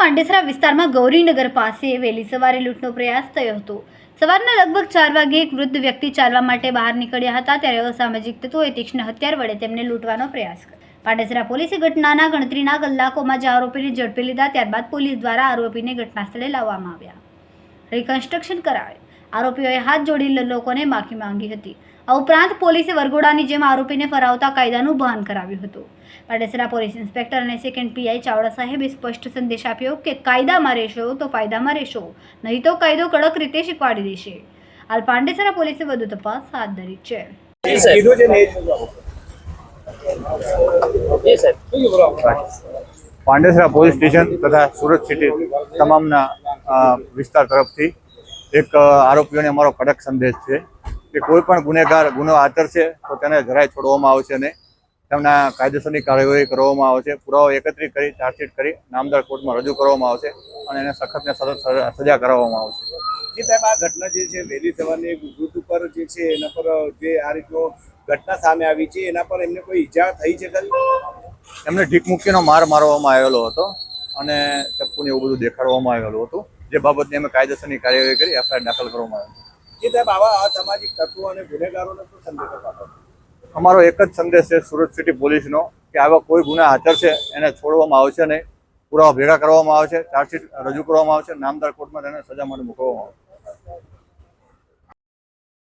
પાંડેસરા વિસ્તારમાં ગૌરીનગર પાસે વહેલી સવારે લૂંટનો પ્રયાસ થયો હતો. સવારના લગભગ ચાર વાગે એક વૃદ્ધ વ્યક્તિ ચાલવા માટે બહાર નીકળ્યા હતા ત્યારે અસામાજિક તત્વોએ તીક્ષ્ણ હથિયાર વડે તેમને લૂંટવાનો પ્રયાસ કર્યો. પાંડેસરા પોલીસે ઘટનાના ગણતરીના કલાકોમાં જ આરોપીને ઝડપી લીધા, ત્યારબાદ પોલીસ દ્વારા આરોપીને ઘટના સ્થળે લાવવામાં આવ્યા. રિકન્સ્ટ્રક્શન કરાવે. આરોપીઓએ હાથ જોડી લોકોને માફી માંગી હતી. આ ઉપરાંત પોલીસે વરઘોડાની જેમ આરોપીને ફરાવતા કાયદાનું ભાન કરાવ્યું હતું. પાડેસરા પોલીસ ઇન્સ્પેક્ટર અને સેકન્ડ પીઆઈ ચાવડા સાહેબે સ્પષ્ટ સંદેશ આપ્યો કે કાયદામાં રહેશો તો ફાયદામાં રહેશો નહીં તો કાયદો કડક રીતે શીખવાડી દેશે. હાલ પાંડેસરા પોલીસે વધુ તપાસ હાથ ધરી છે. જી સાહેબ. કીધું છે ને એ જ જી સાહેબ. પાંડેસરા પોલીસ સ્ટેશન તથા સુરત સિટી તમામના વિસ્તાર તરફથી એક આરોપીઓને અમારો કડક સંદેશ છે કે કોઈ પણ ગુનેગાર ગુનો આચરશે તો તેને જરાય છોડવામાં આવશે નહીં. તેમના કાયદેસરની કાર્યવાહી કરવામાં આવશે. પુરાવો એકત્રિત કરી ચાર્જશીટ કરી નામદાર કોર્ટમાં રજૂ કરવામાં આવશે અને એને સખતને સખત સજા- સજા કરાવવામાં આવશે. જે સાહેબ આ ઘટના જે છે વહેલી થવાની વૃદ્ધ ઉપર જે છે એના પર જે આ રીતનો ઘટના સામે આવી છે એના પર એમને કોઈ ઈજા થઈ છે ખરી? એમને ઢીક મૂકીનો માર મારવામાં આવેલો હતો અને ચપ્પુને એવું બધું દેખાડવામાં આવેલું હતું. જે બાબતની અમે કાયદેસરની કાર્યવાહી કરી એફઆઈઆર દાખલ કરવામાં આવી. જી સાહેબ આવા અસામાજિક તત્વો અને ગુનેગારોને શું સંદેશો અમારો એક જ સંદેશ છે સુરત સિટી પોલીસનો કે આવા કોઈ ગુના આચરશે એને છોડવામાં આવશે નહીં. પુરાવા ભેગા કરવામાં આવશે ચાર્જશીટ રજૂ કરવામાં આવશે નામદાર કોર્ટમાં તેને સજા માટે મૂકવામાં આવશે.